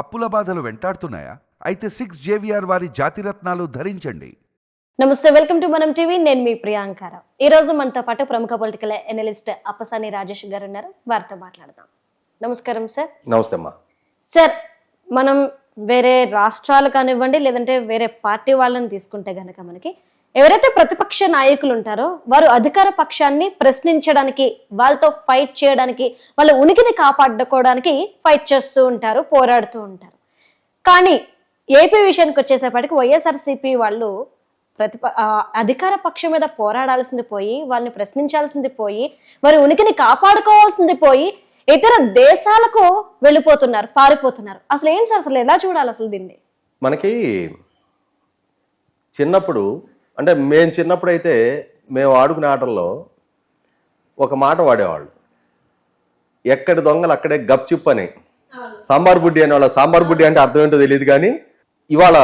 అప్పుల బాధలు వెంటాడుతున్నాయా? అయితే సిక్స్ జేవిఆర్ వారి జాతిరత్నాలు ధరించండి. నమస్తే వెల్కమ్ టు మనం టీవీ. నేను మీ ప్రియాంకార ఈ రోజు మనతో పాటు ప్రముఖ పొలిటికల్ ఎనలిస్ట్ అప్పసాని రాజేష్ గారు ఉన్నారు. వారితో మాట్లాడదాం. నమస్కారం సార్. నమస్తే అమ్మా. సార్ మనం వేరే రాష్ట్రాలు కానివ్వండి లేదంటే వేరే పార్టీ వాళ్ళని తీసుకుంటే గనక మనకి ఎవరైతే ప్రతిపక్ష నాయకులు ఉంటారో వారు అధికార పక్షాన్ని ప్రశ్నించడానికి వాళ్ళతో ఫైట్ చేయడానికి వాళ్ళ ఉనికిని కాపాడుకోవడానికి ఫైట్ చేస్తూ ఉంటారు పోరాడుతూ ఉంటారు. కానీ ఏపీ విషయానికి వచ్చేసేపటికి వైఎస్ఆర్సీపీ వాళ్ళు ప్రతిప అధికార పక్షం మీద పోరాడాల్సింది పోయి వాళ్ళని ప్రశ్నించాల్సింది పోయి వారి ఉనికిని కాపాడుకోవాల్సింది పోయి ఇతర దేశాలకు వెళ్ళిపోతున్నారు పారిపోతున్నారు. అసలు ఏం సార్? అసలు ఎలా చూడాలి అసలు దీన్ని? మనకి చిన్నప్పుడు అంటే మేము చిన్నప్పుడు అయితే మేము ఆడుకునే ఆటల్లో ఒక మాట వాడేవాళ్ళు. ఎక్కడి దొంగలు అక్కడే గప్చిప్ అని. సాంబార్ బుడ్డి అనేవాళ్ళ సాంబార్ బుడ్డి అంటే అర్థం ఏంటో తెలియదు కానీ ఇవాళ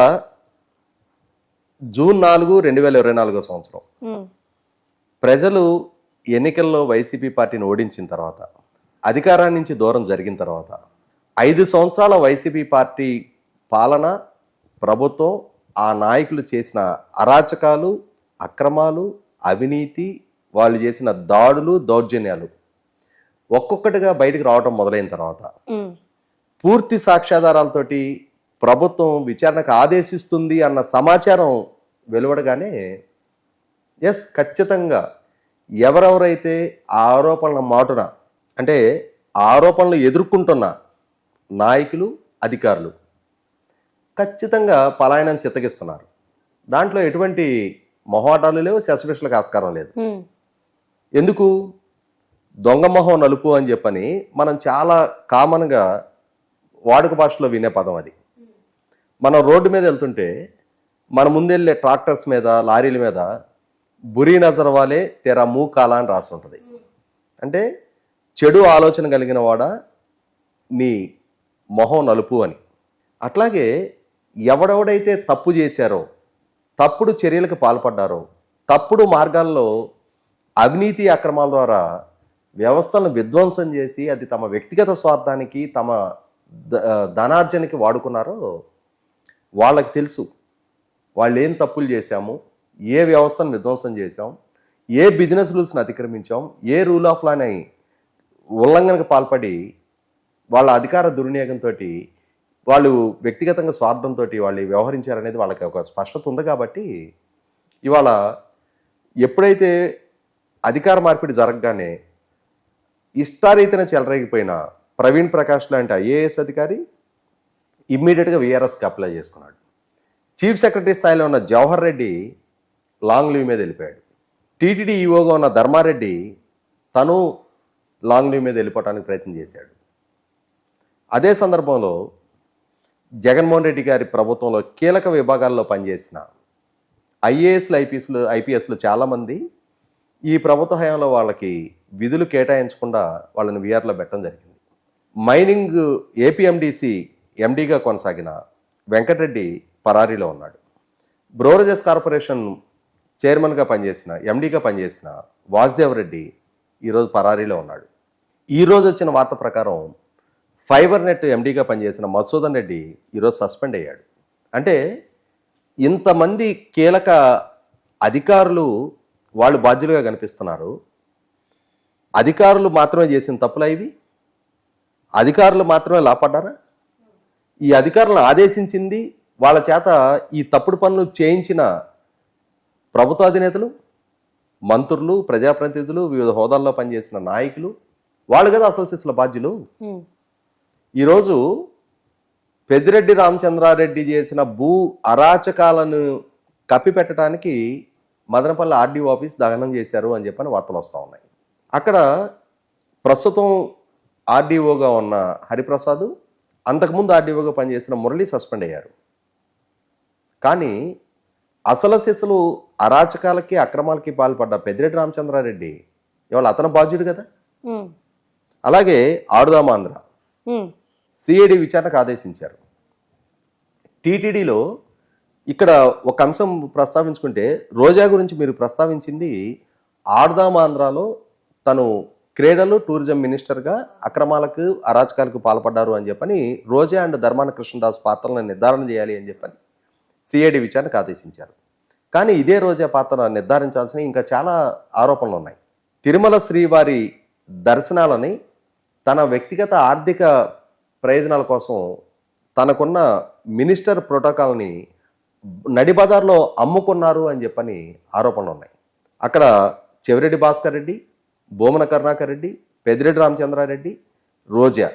జూన్ నాలుగు రెండు వేల ఇరవై నాలుగో సంవత్సరం. ప్రజలు ఎన్నికల్లో వైసీపీ పార్టీని ఓడించిన తర్వాత అధికారాన్ని నుంచి దూరం జరిగిన తర్వాత ఐదు సంవత్సరాల వైసీపీ పార్టీ పాలన ప్రభుత్వం ఆ నాయకులు చేసిన అరాచకాలు అక్రమాలు అవినీతి వాళ్ళు చేసిన దాడులు దౌర్జన్యాలు ఒక్కొక్కటిగా బయటకు రావడం మొదలైన తర్వాత పూర్తి సాక్ష్యాధారాలతోటి ప్రభుత్వం విచారణకు ఆదేశిస్తుంది అన్న సమాచారం వెలువడగానే ఎస్ ఖచ్చితంగా ఎవరెవరైతే ఆరోపణల మాటున అంటే ఆరోపణలు ఎదుర్కొంటున్న నాయకులు అధికారులు ఖచ్చితంగా పలాయనం చిత్తగిస్తున్నారు దాంట్లో ఎటువంటి మొహమాటాలు లేవు శశపిషలకు ఆస్కారం లేదు. ఎందుకు? దొంగ మొహం నలుపు అని చెప్పని మనం చాలా కామన్గా వాడుక భాషలో వినే పదం అది. మనం రోడ్డు మీద వెళ్తుంటే మన ముందెళ్ళే ట్రాక్టర్స్ మీద లారీల మీద బురీ నజర్ వాలే తెర మూ కాలా అని రాసి ఉంటుంది. అంటే చెడు ఆలోచన కలిగిన వాడ నీ మొహం నలుపు అని. అట్లాగే ఎవడెవడైతే తప్పు చేశారో తప్పుడు చర్యలకు పాల్పడ్డారో తప్పుడు మార్గాల్లో అవినీతి అక్రమాల ద్వారా వ్యవస్థలను విధ్వంసం చేసి అది తమ వ్యక్తిగత స్వార్థానికి తమ ధనార్జనకి వాడుకున్నారో వాళ్ళకి తెలుసు. వాళ్ళు ఏం తప్పులు చేశాము ఏ వ్యవస్థను విధ్వంసం చేశాం ఏ బిజినెస్ రూల్స్ని అతిక్రమించాం ఏ రూల్ ఆఫ్ లాని ఉల్లంఘనకు పాల్పడి వాళ్ళ అధికార దుర్వినియోగంతో వాళ్ళు వ్యక్తిగతంగా స్వార్థంతో వాళ్ళు వ్యవహరించారనేది వాళ్ళకి ఒక స్పష్టత ఉంది కాబట్టి ఇవాళ ఎప్పుడైతే అధికార మార్పిడి జరగగానే ఇష్టారీతిన చెలరేగిపోయిన ప్రవీణ్ ప్రకాష్ లాంటి ఐఏఎస్ అధికారి ఇమ్మీడియట్గా విఆర్ఎస్కి అప్లై చేసుకున్నాడు. చీఫ్ సెక్రటరీ స్థాయిలో ఉన్న జవహర్ రెడ్డి లాంగ్ లీవ్ మీద వెళ్ళిపోయాడు. టీటీడీ ఈఓగా ఉన్న ధర్మారెడ్డి తను లాంగ్ లీవ్ మీద వెళ్ళిపోవడానికి ప్రయత్నం చేశాడు. అదే సందర్భంలో జగన్మోహన్ రెడ్డి గారి ప్రభుత్వంలో కీలక విభాగాల్లో పనిచేసిన ఐఏఎస్లు ఐపీఎస్లు ఐపీఎస్లు చాలామంది ఈ ప్రభుత్వ హయాంలో వాళ్ళకి విధులు కేటాయించకుండా వాళ్ళని వీఆర్లో పెట్టడం జరిగింది. మైనింగ్ ఏపీఎండిసి ఎండీగా కొనసాగిన వెంకటరెడ్డి పరారీలో ఉన్నాడు. బ్రోరజెస్ కార్పొరేషన్ చైర్మన్గా పనిచేసిన ఎండీగా పనిచేసిన వాసుదేవ్ రెడ్డి ఈరోజు పరారీలో ఉన్నాడు. ఈరోజు వచ్చిన వార్త ప్రకారం ఫైబర్ నెట్ ఎండీగా పనిచేసిన మధుసూదన్ రెడ్డి ఈరోజు సస్పెండ్ అయ్యాడు. అంటే ఇంతమంది కీలక అధికారులు వాళ్ళు బాధ్యులుగా కనిపిస్తున్నారు. అధికారులు మాత్రమే చేసిన తప్పులా ఇవి? అధికారులు మాత్రమే లాపడ్డారా? ఈ అధికారులను ఆదేశించింది వాళ్ళ చేత ఈ తప్పుడు పనులు చేయించిన ప్రభుత్వ అధినేతలు మంత్రులు ప్రజాప్రతినిధులు వివిధ హోదాల్లో పనిచేసిన నాయకులు వాళ్ళు కదా అసోసియేషన్ల బాధ్యులు? ఈరోజు పెద్దిరెడ్డి రామచంద్రారెడ్డి చేసిన భూ అరాచకాలను కప్పిపెట్టడానికి మదనపల్లి ఆర్డీఓ ఆఫీస్ దహనం చేశారు అని చెప్పని వార్తలు వస్తూ ఉన్నాయి. అక్కడ ప్రస్తుతం ఆర్డీఓగా ఉన్న హరిప్రసాద్ అంతకుముందు ఆర్డీఓగా పనిచేసిన మురళి సస్పెండ్ అయ్యారు. కానీ అసలు సిసలు అరాచకాలకి అక్రమాలకి పాల్పడ్డ పెద్దిరెడ్డి రామచంద్రారెడ్డి ఇవాళ అతను బాధ్యుడు కదా? అలాగే ఆడుదామాంధ్ర సిఐడి విచారణకు ఆదేశించారు. టీటీడీలో ఇక్కడ ఒక అంశం ప్రస్తావించుకుంటే రోజా గురించి మీరు ప్రస్తావించింది ఆంధ్రాలో తను క్రీడలు టూరిజం మినిస్టర్గా అక్రమాలకు అరాచకాలకు పాల్పడ్డారు అని చెప్పని రోజా అండ్ ధర్మాన కృష్ణదాస్ పాత్రలను నిర్ధారణ చేయాలి అని చెప్పని సిఐడి విచారణకు ఆదేశించారు. కానీ ఇదే రోజా పాత్ర నిర్ధారించాల్సిన ఇంకా చాలా ఆరోపణలు ఉన్నాయి. తిరుమల శ్రీవారి దర్శనాలని తన వ్యక్తిగత ఆర్థిక ప్రయోజనాల కోసం తనకున్న మినిస్టర్ ప్రోటోకాల్ని నడిబజార్లో అమ్ముకున్నారు అని చెప్పని ఆరోపణలు ఉన్నాయి. అక్కడ చెవిరెడ్డి భాస్కర్ రెడ్డి బోమన కరుణాకర్ రెడ్డి పెద్దిరెడ్డి రామచంద్రారెడ్డి రోజా.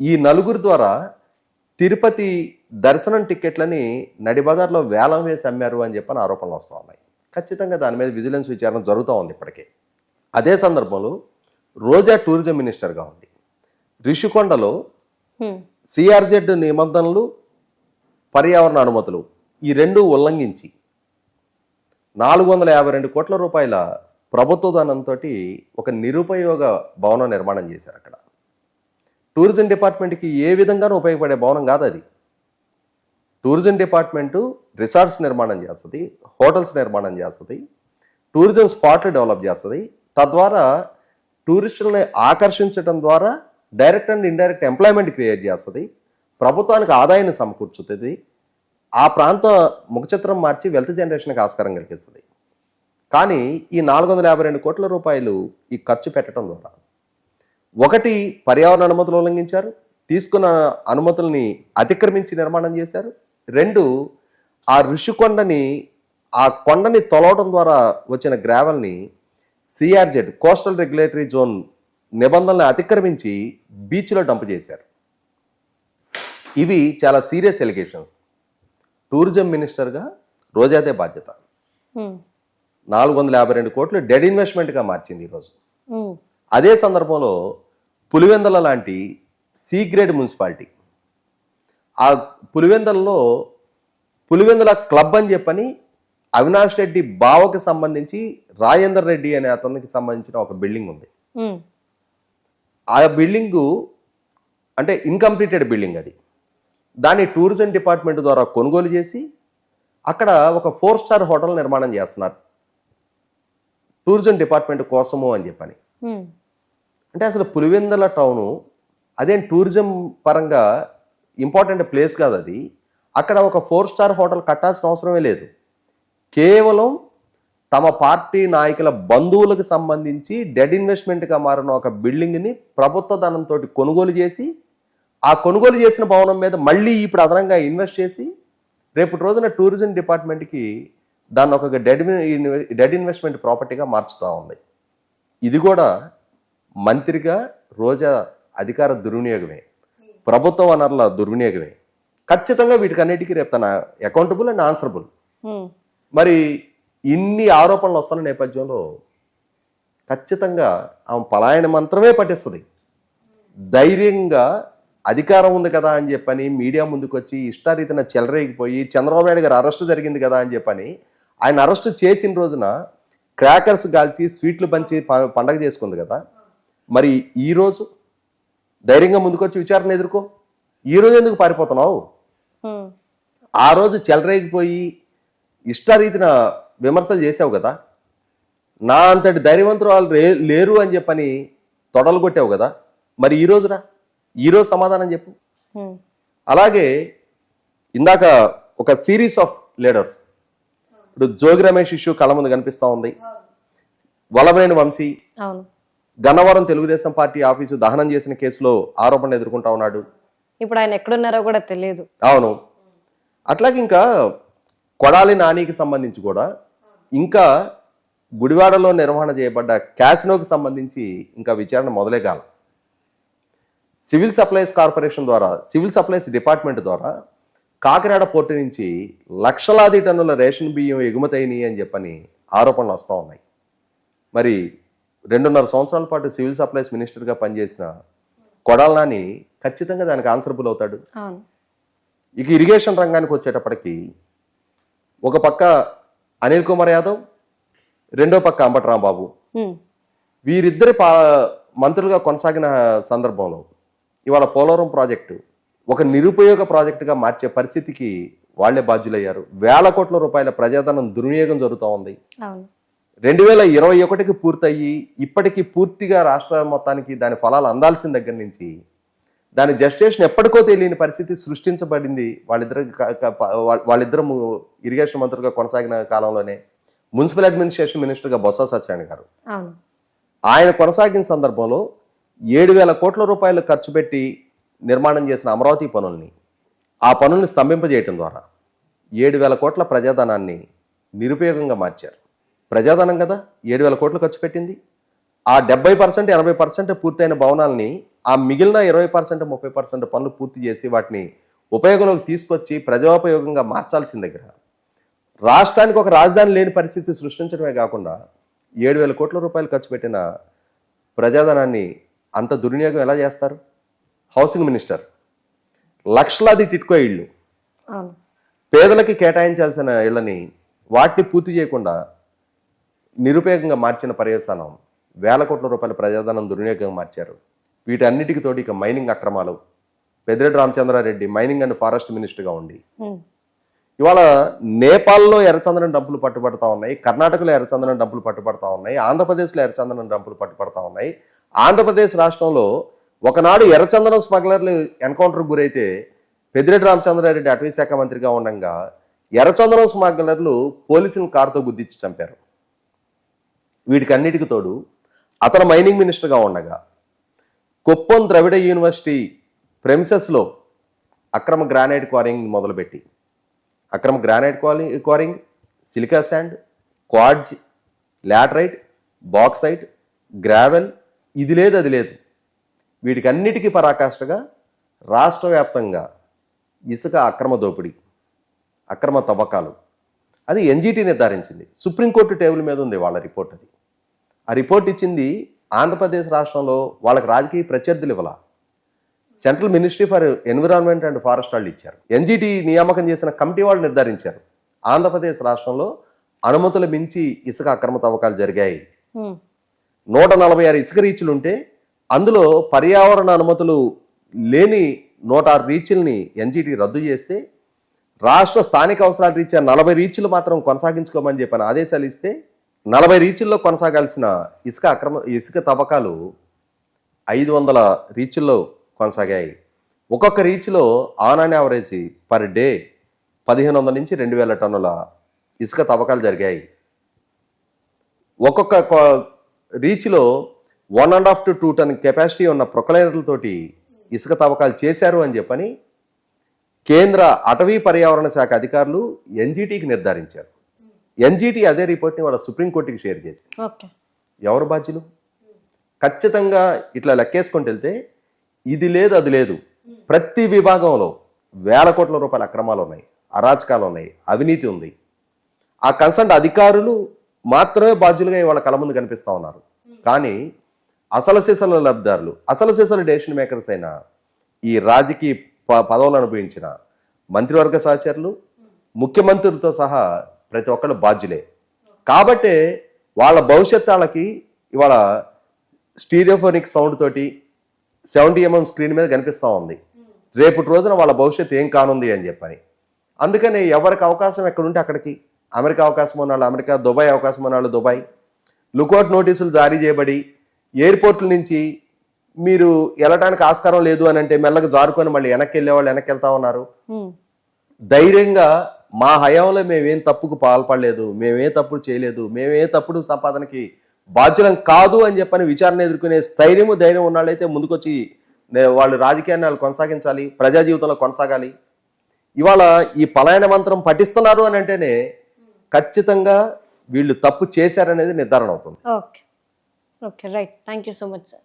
ఈ నలుగురి ద్వారా తిరుపతి దర్శనం టిక్కెట్లని నడిబజార్లో వేలం వేసి అమ్మారు అని చెప్పని ఆరోపణలు వస్తూ ఉన్నాయి. ఖచ్చితంగా దాని మీద విజిలెన్స్ విచారణ జరుగుతూ ఉంది ఇప్పటికే. అదే సందర్భంలో రోజా టూరిజం మినిస్టర్గా ఉంది రిషికొండలో సిఆర్జెడ్ నిబంధనలు పర్యావరణ అనుమతులు ఈ రెండు ఉల్లంఘించి నాలుగు వందల యాభై రెండు కోట్ల రూపాయల ప్రభుత్వ ధనంతో ఒక నిరుపయోగ భవనం నిర్మాణం చేశారు అక్కడ. టూరిజం డిపార్ట్మెంట్కి ఏ విధంగానూ ఉపయోగపడే భవనం కాదు అది. టూరిజం డిపార్ట్మెంటు రిసార్ట్స్ నిర్మాణం చేస్తుంది హోటల్స్ నిర్మాణం చేస్తుంది టూరిజం స్పాట్లు డెవలప్ చేస్తుంది. తద్వారా టూరిస్టులని ఆకర్షించడం ద్వారా direct and indirect employment create చేస్తుంది ప్రభుత్వానికి ఆదాయాన్ని సమకూర్చుతుంది ఆ ప్రాంత ముఖచిత్రం మార్చి వెల్త్ జనరేషన్కి ఆస్కారం కలిగిస్తుంది. కానీ ఈ నాలుగు వందల యాభై రెండు కోట్ల రూపాయలు ఈ ఖర్చు పెట్టడం ద్వారా ఒకటి పర్యావరణ అనుమతులు ఉల్లంఘించారు తీసుకున్న అనుమతుల్ని అతిక్రమించి నిర్మాణం చేశారు రెండు ఆ ఋషికొండని ఆ కొండని తొలవడం ద్వారా వచ్చిన గ్రావెల్ని సిఆర్జెడ్ కోస్టల్ రెగ్యులేటరీ జోన్ నిబంధనలను అతిక్రమించి బీచ్లో డంప్ చేశారు ఇవి చాలా సీరియస్ ఎలిగేషన్స్ టూరిజం మినిస్టర్గా రోజాదే బాధ్యత. నాలుగు వందల యాభై రెండు కోట్లు డెడ్ ఇన్వెస్ట్మెంట్గా మార్చింది ఈరోజు. అదే సందర్భంలో పులివెందల లాంటి సి గ్రేడ్ మున్సిపాలిటీ ఆ పులివెందలలో పులివెందల క్లబ్ అని చెప్పని అవినాష్ రెడ్డి బావకి సంబంధించి రాజేందర్ రెడ్డి అనే అతనికి సంబంధించిన ఒక బిల్డింగ్ ఉంది. ఆ బిల్డింగు అంటే ఇన్కంప్లీటెడ్ బిల్డింగ్ అది. దాన్ని టూరిజం డిపార్ట్మెంట్ ద్వారా కొనుగోలు చేసి అక్కడ ఒక ఫోర్ స్టార్ హోటల్ నిర్మాణం చేస్తున్నారు. టూరిజం డిపార్ట్మెంట్ కోసము అని చెప్పని. అంటే అసలు పులివెందల టౌను అదేం టూరిజం పరంగా ఇంపార్టెంట్ ప్లేస్ కాదు అది. అక్కడ ఒక ఫోర్ స్టార్ హోటల్ కట్టాల్సిన అవసరమే లేదు. కేవలం తమ పార్టీ నాయకుల బంధువులకు సంబంధించి డెడ్ ఇన్వెస్ట్మెంట్గా మారిన ఒక బిల్డింగ్ని ప్రభుత్వ ధనంతో కొనుగోలు చేసి ఆ కొనుగోలు చేసిన భవనం మీద మళ్ళీ ఇప్పుడు అదనంగా ఇన్వెస్ట్ చేసి రేపటి రోజున టూరిజం డిపార్ట్మెంట్కి దాన్ని ఒక డెడ్ డెడ్ ఇన్వెస్ట్మెంట్ ప్రాపర్టీగా మార్చుతూ ఉంది. ఇది కూడా మంత్రిగా రోజా అధికార దుర్వినియోగమే. ప్రభుత్వ వనరుల దుర్వినియోగమే. ఖచ్చితంగా వీటికన్నిటికీ రేపు తన అకౌంటబుల్ అండ్ ఆన్సరబుల్. మరి ఇన్ని ఆరోపణలు వస్తున్న నేపథ్యంలో ఖచ్చితంగా ఆమె పలాయన మంత్రమే పట్టిస్తుంది ధైర్యంగా అధికారం ఉంది కదా అని చెప్పని మీడియా ముందుకు వచ్చి ఇష్టారీతిన చెలరేగిపోయి చంద్రబాబు నాయుడు గారు అరెస్ట్ జరిగింది కదా అని చెప్పని ఆయన అరెస్ట్ చేసిన రోజున క్రాకర్స్ కాల్చి స్వీట్లు పంచి పండగ చేసుకుంది కదా. మరి ఈ రోజు ధైర్యంగా ముందుకొచ్చి విచారణ ఎదుర్కో. ఈ రోజు ఎందుకు పారిపోతున్నావు. ఆ రోజు చెలరేగిపోయి ఇష్టారీతిన విమర్శలు చేసావు కదా? నా అంతటి ధైర్యవంతురాలు రే లేరు అని చెప్పని తొడలు కొట్టావు కదా? మరి ఈ రోజురా ఈ రోజు సమాధానం చెప్పు. అలాగే ఇందాక ఒక సిరీస్ ఆఫ్ లీడర్స్ ఇప్పుడు జోగి రమేష్ ఇష్యూ కళ్ళ ముందు కనిపిస్తూ ఉంది. వలమనేని వంశీ గన్నవరం తెలుగుదేశం పార్టీ ఆఫీసు దహనం చేసిన కేసులో ఆరోపణలు ఎదుర్కొంటా ఉన్నాడు. ఇప్పుడు ఆయన ఎక్కడున్నారో కూడా తెలియదు. అవును. అట్లాగే ఇంకా కొడాలి నానికి సంబంధించి కూడా ఇంకా గుడివాడలో నిర్వహణ చేయబడ్డ క్యాసినోకి సంబంధించి ఇంకా విచారణ మొదలే కాల. సివిల్ సప్లైస్ కార్పొరేషన్ ద్వారా సివిల్ సప్లైస్ డిపార్ట్మెంట్ ద్వారా కాకినాడ పోర్టు నుంచి లక్షలాది టన్నుల రేషన్ బియ్యం ఎగుమతైనవి అని చెప్పని ఆరోపణలు వస్తూ ఉన్నాయి. మరి రెండున్నర సంవత్సరాల పాటు సివిల్ సప్లైస్ మినిస్టర్గా పనిచేసిన కొడాల నాని ఖచ్చితంగా దానికి ఆన్సరబుల్ అవుతాడు. ఇక ఇరిగేషన్ రంగానికి వచ్చేటప్పటికి ఒక పక్క అనిల్ కుమార్ యాదవ్ రెండో పక్క అంబటి రాంబాబు. వీరిద్దరి పా మంత్రులుగా కొనసాగిన సందర్భంలో ఇవాళ పోలవరం ప్రాజెక్టు ఒక నిరుపయోగ ప్రాజెక్టుగా మార్చే పరిస్థితికి వాళ్ళే బాధ్యులయ్యారు. వేల కోట్ల రూపాయల ప్రజాధనం దుర్వినియోగం జరుగుతూ ఉంది. రెండు వేల ఇరవై ఒకటికి పూర్తయ్యి ఇప్పటికి పూర్తిగా రాష్ట్ర మొత్తానికి దాని ఫలాలు అందాల్సిన దగ్గర నుంచి దాని జస్టేషన్ ఎప్పటికో తెలియని పరిస్థితి సృష్టించబడింది. వాళ్ళిద్దరు క- క- ప- వా- వాళ్ళిద్దరు ము- ఇరిగేషన్ మంత్రులుగా కొనసాగిన కాలంలోనే మున్సిపల్ అడ్మినిస్ట్రేషన్ మినిస్టర్గా బొత్స సత్యనారాయణ గారు. ఆయన కొనసాగిన సందర్భంలో ఏడు వేల కోట్ల రూపాయలు ఖర్చు పెట్టి నిర్మాణం చేసిన అమరావతి పనుల్ని ఆ పనుల్ని స్తంభింపజేయటం ద్వారా ఏడు వేల కోట్ల ప్రజాధనాన్ని నిరుపయోగంగా మార్చారు. ప్రజాధనం కదా ఏడు వేల కోట్లు ఖర్చు పెట్టింది. ఆ డెబ్బై పర్సెంట్ ఎనభై పర్సెంట్ పూర్తయిన భవనాల్ని ఆ మిగిలిన ఇరవై పర్సెంట్ ముప్పై పర్సెంట్ పనులు పూర్తి చేసి వాటిని ఉపయోగంలోకి తీసుకొచ్చి ప్రజోపయోగంగా మార్చాల్సిన దగ్గర రాష్ట్రానికి ఒక రాజధాని లేని పరిస్థితి సృష్టించడమే కాకుండా ఏడు వేల కోట్ల రూపాయలు ఖర్చు పెట్టిన ప్రజాధనాన్ని అంత దుర్వినియోగం ఎలా చేస్తారు? హౌసింగ్ మినిస్టర్ లక్షలాది టిట్కో ఇళ్ళు. పేదలకి కేటాయించాల్సిన ఇళ్ళని వాటిని పూర్తి చేయకుండా నిరుపయోగంగా మార్చిన పర్యవసానం వేల కోట్ల రూపాయల ప్రజాధనం దుర్వినియోగంగా మార్చారు. వీటన్నిటికి తోడు ఇక మైనింగ్ అక్రమాలు. Peddireddy Ramachandra Reddy mining and forest మినిస్టర్గా ఉండి. ఇవాళ నేపాల్లో ఎర్రచందనం డబ్బులు పట్టుబడతా ఉన్నాయి కర్ణాటకలో ఎర్రచందనం డబ్బులు పట్టుబడతా ఉన్నాయి ఆంధ్రప్రదేశ్లో ఎర్రచందనం డబ్బులు పట్టుబడతా ఉన్నాయి. ఆంధ్రప్రదేశ్ రాష్ట్రంలో ఒకనాడు ఎర్రచందనం స్మగ్లర్లు ఎన్కౌంటర్కి గురైతే పెద్దిరెడ్డి రామచంద్రారెడ్డి అటవీ శాఖ మంత్రిగా ఉండగా ఎర్రచందనం స్మగ్లర్లు పోలీసులను కారుతో గుద్దిచ్చి చంపారు. వీటికి అన్నిటికి తోడు అతను మైనింగ్ మినిస్టర్గా ఉండగా కుప్పం ద్రవిడ యూనివర్సిటీ ప్రెమిసెస్లో అక్రమ గ్రానైట్ క్వారింగ్ మొదలుపెట్టి. అక్రమ granite quarry quarrying silica sand quartz laterite bauxite gravel ఇది లేదు అది లేదు. వీటికన్నిటికీ పరాకాష్ఠగా రాష్ట్ర వ్యాప్తంగా ఇసుక అక్రమ దోపిడీ అక్రమ తవ్వకాలు. అది ఎన్జిటి నిర్ధారించింది. సుప్రీంకోర్టు టేబుల్ మీద ఉంది వాళ్ళ రిపోర్ట్ అది. ఆ రిపోర్ట్ ఇచ్చింది ఆంధ్రప్రదేశ్ రాష్ట్రంలో వాళ్ళకి రాజకీయ ప్రత్యర్థులు ఇవ్వాల? Central ministry for environment and forest వాళ్ళు ఇచ్చారు. ఎన్జిటి నియామకం చేసిన కమిటీ వాళ్ళు నిర్ధారించారు. ఆంధ్రప్రదేశ్ రాష్ట్రంలో అనుమతులు మించి ఇసుక అక్రమ తవ్వకాలు జరిగాయి. నూట నలభై ఆరు ఇసుక రీచ్లు ఉంటే అందులో పర్యావరణ అనుమతులు లేని నూట ఆరు రీచ్ల్ని ఎన్జిటి రద్దు చేస్తే రాష్ట్ర స్థానిక అవసరాల రీత్యా నలభై రీచ్లు మాత్రం కొనసాగించుకోమని చెప్పిన ఆదేశాలు ఇస్తే నలభై రీచ్ల్లో కొనసాగాల్సిన ఇసుక అక్రమ ఇసుక తవ్వకాలు ఐదు వందల రీచ్ల్లో కొనసాగాయి. ఒక్కొక్క రీచ్లో on and average per day పదిహేను వందల నుంచి రెండు వేల టన్నుల ఇసుక తవ్వకాలు జరిగాయి. ఒక్కొక్క రీచ్లో one and half to two ton capacity ఉన్న ప్రొక్లైనర్లతోటి ఇసుక తవ్వకాలు చేశారు అని చెప్పని కేంద్ర అటవీ పర్యావరణ శాఖ అధికారులు ఎన్జీటీకి నిర్ధారించారు. ఎన్జిటి అదే రిపోర్ట్ని వాళ్ళ సుప్రీంకోర్టుకి షేర్ చేసింది. ఎవరు బాధ్యులు? ఖచ్చితంగా ఇట్లా లెక్కేసుకుంటూ వెళ్తే ఇది లేదు అది లేదు. ప్రతి విభాగంలో వేల కోట్ల రూపాయల అక్రమాలు ఉన్నాయి అరాచకాలు ఉన్నాయి అవినీతి ఉంది. ఆ కన్సల్ట్ అధికారులు మాత్రమే బాధ్యులుగా ఇవాళ కళ ముందు కనిపిస్తా ఉన్నారు. కానీ అసలు సీసల లబ్ధిదారులు అసలు సీసల డెసిషన్ మేకర్స్ అయిన ఈ రాజకీయ ప- పదవులు అనుభవించిన మంత్రివర్గ సహచరులు ముఖ్యమంత్రులతో సహా ప్రతి ఒక్కళ్ళు బాధ్యులే. కాబట్టే వాళ్ళ భవిష్యత్ వాళ్ళకి ఇవాళ స్టీరియోఫోనిక్ సౌండ్ తోటి సెవెంటీ ఎంఎం స్క్రీన్ మీద కనిపిస్తూ ఉంది. రేపటి రోజున వాళ్ళ భవిష్యత్తు ఏం కానుంది అని చెప్పని. అందుకని ఎవరికి అవకాశం ఎక్కడుంటే అక్కడికి. అమెరికా అవకాశం ఉన్న వాళ్ళు అమెరికా దుబాయ్ అవకాశం ఉన్న వాళ్ళు దుబాయ్. లుకౌట్ నోటీసులు జారీ చేయబడి ఎయిర్పోర్ట్ల నుంచి మీరు వెళ్ళటానికి ఆస్కారం లేదు అని అంటే మెల్లగా జారుకొని మళ్ళీ వెనక్కి వెళ్ళే వాళ్ళు వెనక్కి వెళ్తా ఉన్నారు. ధైర్యంగా మా హయాంలో మేమేం తప్పుకు పాల్పడలేదు మేమే తప్పుడు చేయలేదు మేమే తప్పుడు సంపాదనకి బాధ్యులం కాదు అని చెప్పని విచారణ ఎదుర్కొనే స్థైర్యము ధైర్యం ఉన్నాళ్ళైతే ముందుకొచ్చి వాళ్ళు రాజకీయాన్ని వాళ్ళు కొనసాగించాలి ప్రజా జీవితంలో కొనసాగాలి. ఇవాళ ఈ పలాయన మంత్రం పఠిస్తున్నారు అని అంటేనే ఖచ్చితంగా వీళ్ళు తప్పు చేశారనేది నిర్ధారణ అవుతుంది. Okay. Okay right. Thank you so much sir.